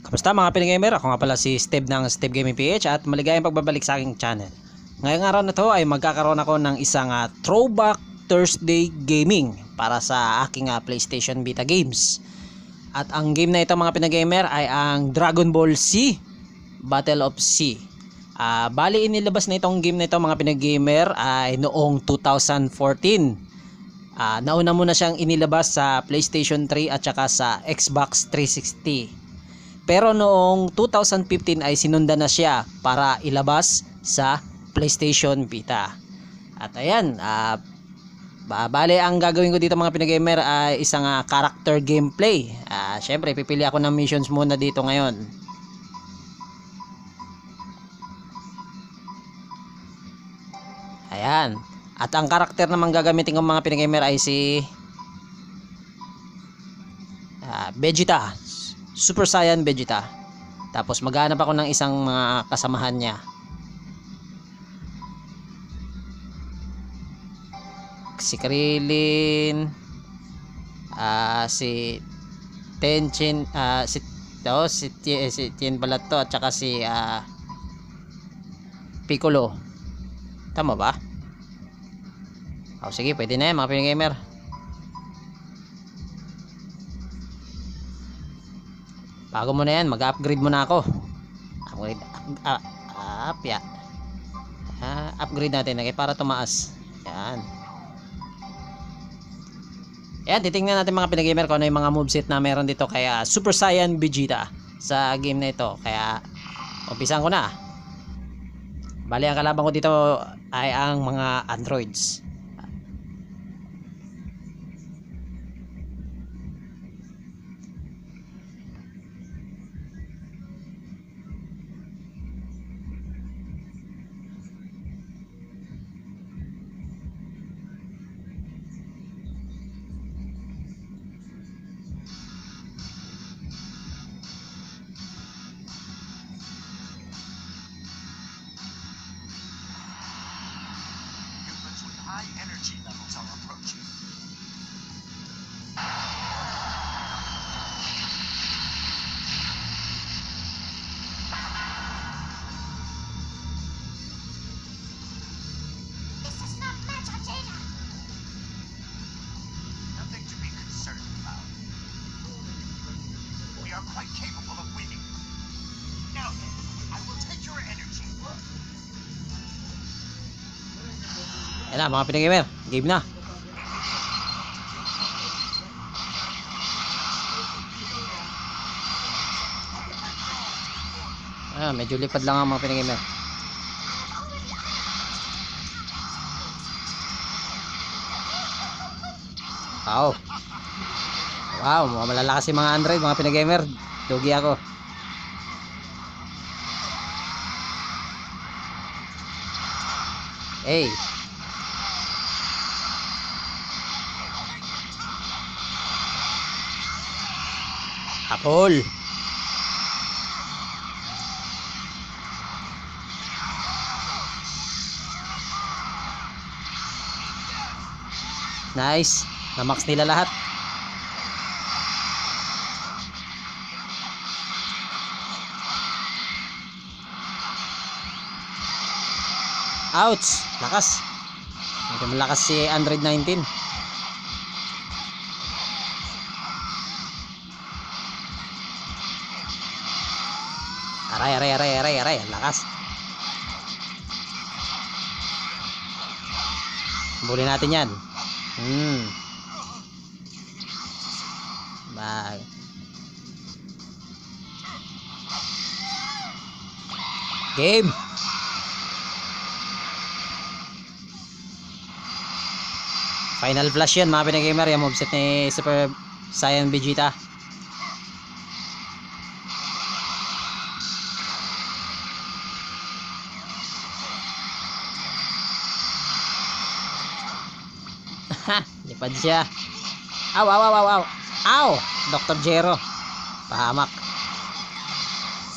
Kamusta mga pinigamer? Ako nga pala si Steve ng Steve Gaming PH at maligayang pagbabalik sa aking channel. Ngayong araw na to ay magkakaroon ako ng isang ah, Throwback Thursday Gaming para sa aking ah, PlayStation Vita games. At ang game na ito mga pinagamer ay ang Dragon Ball Z Battle of Z. Ah, bali inilabas na itong game na ito mga pinagamer ay noong 2014. Ah, nauna muna siyang inilabas sa PlayStation 3 at saka sa Xbox 360. Pero noong 2015 ay sinundan na siya para ilabas sa PlayStation Vita. At ayan, ba- bale ang gagawin ko dito mga pinagamer ay isang ah, character gameplay. Ah, syempre pipili ako ng missions muna dito ngayon. Ayan. At ang karakter naman gagamitin ng mga pinagamer ay si ah, Vegeta. Super Saiyan Vegeta. Tapos maghanap ako ng isang mga kasamahan niya. Si Krillin, ah si Tenchin, ah si oh, si, Tien, si Tien pala to at saka si ah Piccolo. Tama ba? Oh, sige, pwede na yan mga pinagamer. Bago mo na yan, mag-upgrade muna ako. Upgrade, up, up, up. Ah, upgrade natin, okay, para tumaas. Yan. Yan, titingnan natin mga pinagamer kung ano yung mga moveset na meron dito kaya Super Saiyan Vegeta sa game na ito. Kaya, umpisan ko na. Bali, ang kalaban ko dito ay ang mga androids. High energy levels are approaching. Na mga pinagamer, game na. Ah, medyo lipad lang ang mga pinagamer. Wow. Wow, malalakas yung mga Android, mga pinagamer. Dugi ako. Hey. Apol. Nice. Na-max nila lahat. Ouch! Lakas. Medyo malakas si Android 19. Aray, aray, aray, aray, aray. Lakas. Bully natin yan. Hmm. Bag. Game. Final flash yan mga pinagamer yung moveset ni Super Saiyan Vegeta. Ha, lipad siya. Aw, aw, aw, aw, aw. Aw, Dr. Jero. Pahamak.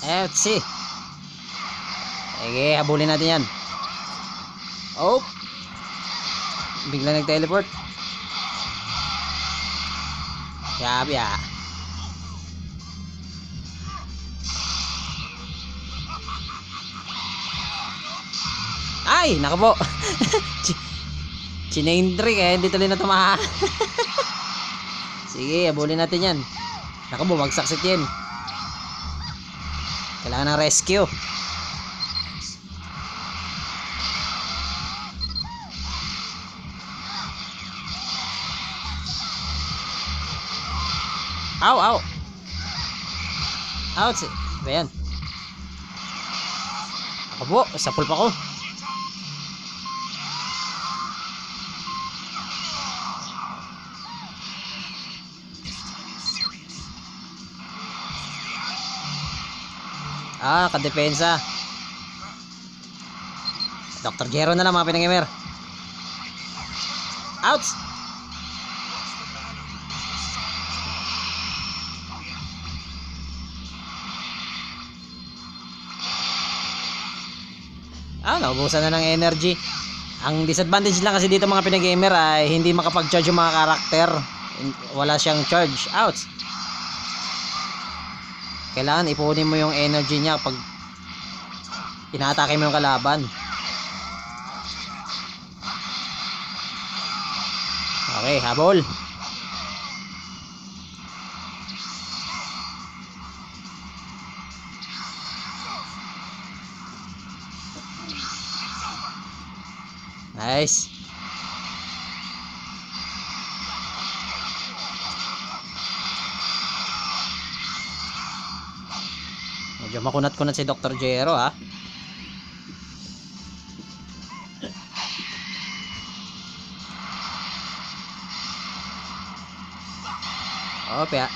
FC. Sige, habulin natin yan. Oh. Bigla nag-teleport. Grabe ah. Ay, nakapo nakabo. Chinain trick eh, hindi tuloy na tumaha. Sige, abulin natin yan. Naku, bumagsak si Tien. Kailangan ng rescue. Ow, ow. Ouch. Ba yan? Ako po, sapul pa ko. Ah, kadepensa. Dr. Jero na lang mga pinangimer. Ouch! Ah, naubusan na ng energy. Ang disadvantage lang kasi dito mga pinagamer ay hindi makapag-charge yung mga karakter. Wala siyang charge. Ouch! Kailangan ipunin mo yung energy niya pag inaatake mo yung kalaban. Okay, habol. Nice. Medyo makunat-kunat si Dr. Jero ha. Opya.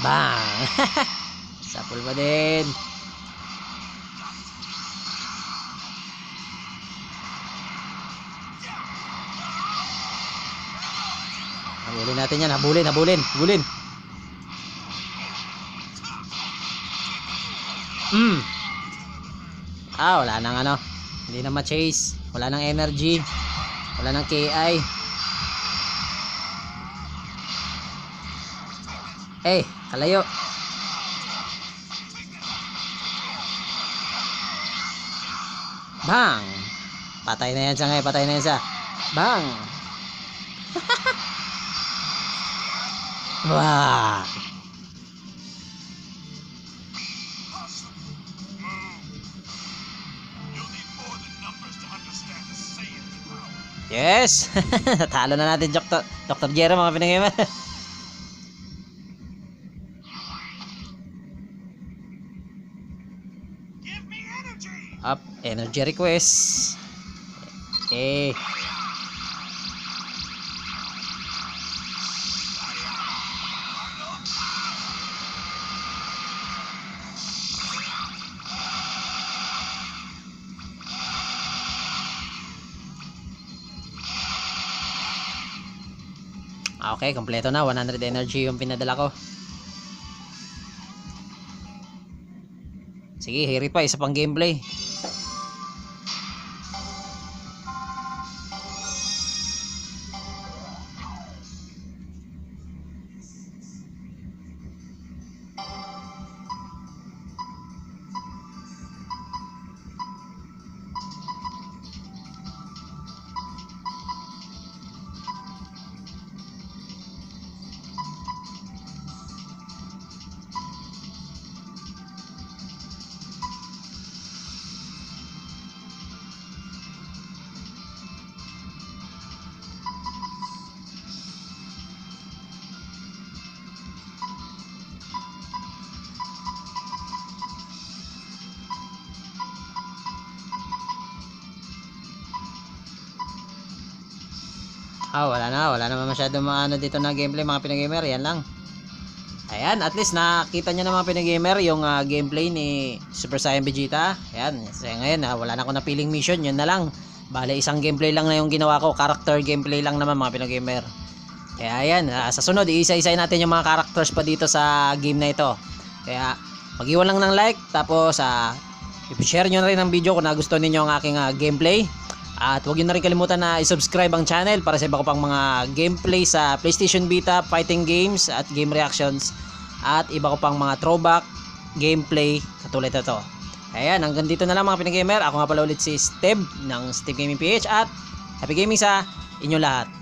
Bang! Sapul pa din. Natin yan. Habulin, habulin, habulin. Hmm. Ah, wala nang ano. Hindi na ma-chase. Wala nang energy. Wala nang KI. Eh, kalayo. Bang! Patay na yan siya ngayon. Patay na yan siya. Bang! power. Yes! Talo na natin Dr. Dr. Jero mga energy! Up, energy request. Eh. Okay, kompleto na. 100 energy yung pinadala ko. Sige, hirit pa. Isa pang gameplay. Ah, wala na. Wala naman masyado maano dito na gameplay mga pinagamer. Yan lang. Ayan, at least nakita nyo na mga pinagamer yung ah, gameplay ni Super Saiyan Vegeta. Ayan, so, ngayon ah, wala na ako napiling mission. Yun na lang. Bale, isang gameplay lang na yung ginawa ko. Character gameplay lang naman mga pinagamer. Kaya ayan, ah, sa sunod, iisa-isay natin yung mga characters pa dito sa game na ito. Kaya, mag-iwan lang ng like. Tapos, ah, i-share nyo na rin ang video kung nagustuhan ninyo ang aking ah, gameplay. At huwag nyo na rin kalimutan na i-subscribe ang channel para sa iba ko pang mga gameplay sa PlayStation Vita, fighting games at game reactions. at iba ko pang mga throwback gameplay katulad ito. Ayan, hanggang dito na lang mga pinagamer. Ako nga pala ulit si Steve ng Steve Gaming PH at happy gaming sa inyo lahat.